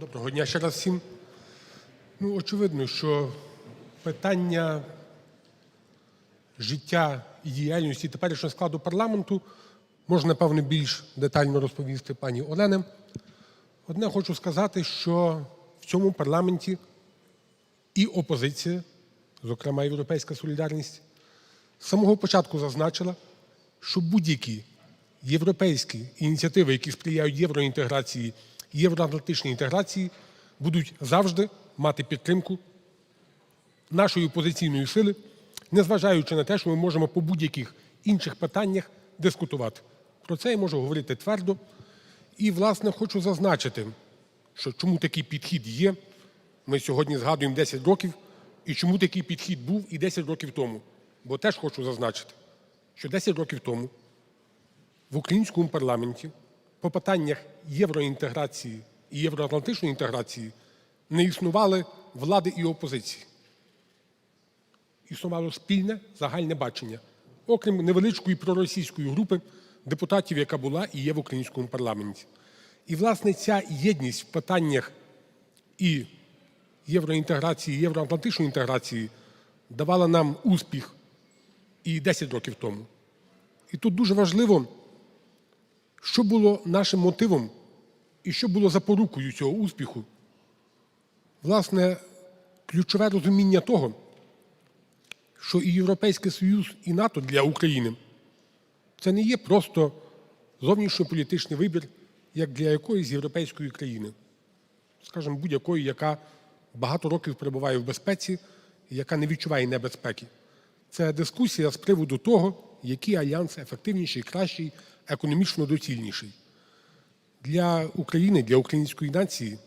Доброго дня ще раз всім. Ну, очевидно, що питання життя і діяльності теперішнього складу парламенту можна, напевно, більш детально розповісти пані Олена. Одне хочу сказати, що в цьому парламенті і опозиція, зокрема Європейська солідарність, з самого початку зазначила, що будь-які європейські ініціативи, які сприяють євроінтеграції, євроатлантичній інтеграції, будуть завжди мати підтримку нашої опозиційної сили, незважаючи на те, що ми можемо по будь-яких інших питаннях дискутувати. Про це я можу говорити твердо. І, власне, хочу зазначити, що чому такий підхід є. Ми сьогодні згадуємо 10 років, і чому такий підхід був і 10 років тому. Бо теж хочу зазначити, що 10 років тому в українському парламенті по питаннях євроінтеграції і євроатлантичної інтеграції не існували влади і опозиції. Існувало спільне загальне бачення, окрім невеличкої проросійської групи депутатів, яка була і є в українському парламенті. І, власне, ця єдність в питаннях і євроінтеграції, і євроатлантичної інтеграції давала нам успіх і 10 років тому. І тут дуже важливо, що було нашим мотивом і що було запорукою цього успіху. Власне, ключове розуміння того, що і Європейський Союз, і НАТО для України це не є просто зовнішньополітичний вибір, як для якоїсь європейської країни, скажімо, будь-якої, яка багато років перебуває в безпеці яка не відчуває небезпеки. Це дискусія з приводу того, який альянс ефективніший, кращий, економічно доцільніший. Для України, для української нації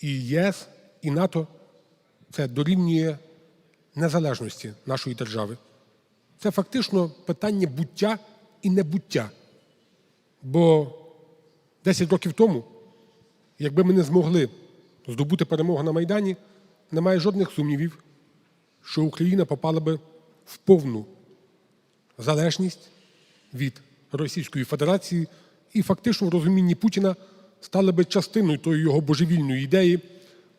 і ЄС, і НАТО це дорівнює незалежності нашої держави. Це фактично питання буття і небуття. Бо 10 років тому, якби ми не змогли здобути перемогу на Майдані, немає жодних сумнівів, що Україна попала би в повну залежність від Російської Федерації і фактично в розумінні Путіна стала би частиною тої його божевільної ідеї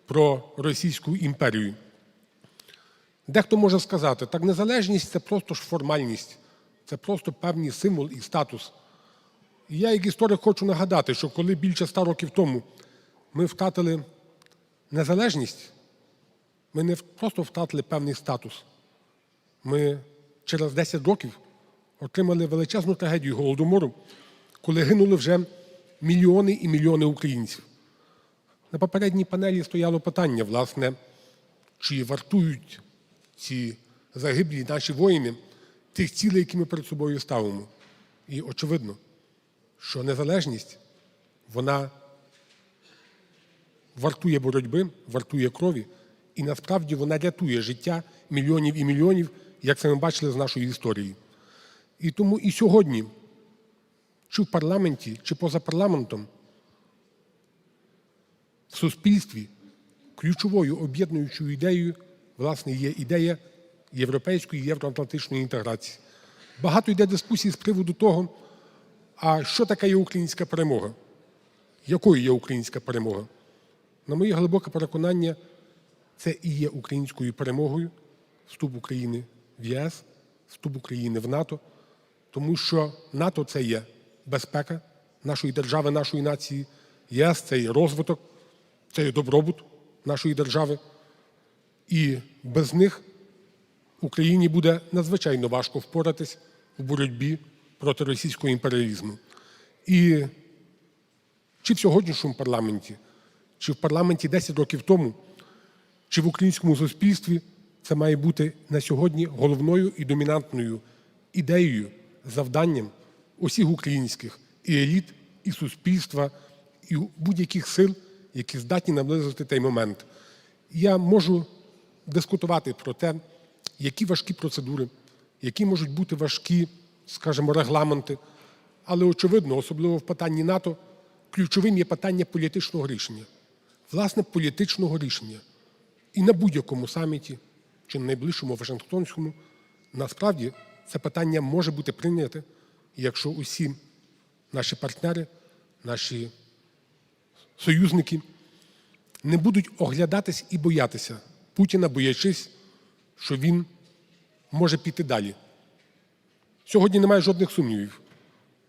про Російську імперію. Дехто може сказати, так незалежність це просто ж формальність, це просто певний символ і статус. І я, як історик, хочу нагадати, що коли більше ста років тому ми втратили незалежність, ми не просто втратили певний статус. Ми через 10 років отримали величезну трагедію голодомору, коли гинули вже мільйони і мільйони українців. На попередній панелі стояло питання, власне, чи вартують ці загиблі наші воїни тих цілей, які ми перед собою ставимо. І очевидно, що незалежність, вона вартує боротьби, вартує крові, і насправді вона рятує життя мільйонів і мільйонів, як це ми бачили з нашої історії. І тому і сьогодні, чи в парламенті, чи поза парламентом, в суспільстві ключовою об'єднуючою ідеєю, власне, є ідея європейської євроатлантичної інтеграції. Багато йде дискусій з приводу того, а що таке є українська перемога? Якою є українська перемога? На моє глибоке переконання, це і є українською перемогою вступ України в ЄС, вступ України в НАТО, тому що НАТО це є безпека нашої держави, нашої нації, ЄС це є розвиток, це є добробут нашої держави. І без них Україні буде надзвичайно важко впоратись в боротьбі проти російського імперіалізму. І чи в сьогоднішньому парламенті, чи в парламенті 10 років тому, чи в українському суспільстві це має бути на сьогодні головною і домінантною ідеєю, завданням усіх українських і еліт, і суспільства, і будь-яких сил, які здатні наблизити той момент. Я можу дискутувати про те, які важкі процедури, які можуть бути важкі, скажімо, регламенти. Але очевидно, особливо в питанні НАТО, ключовим є питання політичного рішення. Власне, політичного рішення. І на будь-якому саміті, чи на найближчому Вашингтонському, насправді це питання може бути прийняте, якщо усі наші партнери, наші союзники не будуть оглядатись і боятися Путіна, боячись, що він може піти далі. Сьогодні немає жодних сумнівів.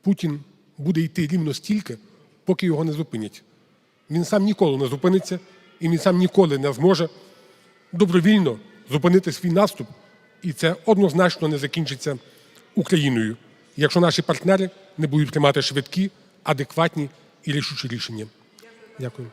Путін буде йти рівно стільки, поки його не зупинять. Він сам ніколи не зупиниться, і він сам ніколи не зможе добровільно зупинити свій наступ, і це однозначно не закінчиться Україною, якщо наші партнери не будуть приймати швидкі, адекватні і рішучі рішення. Дякую.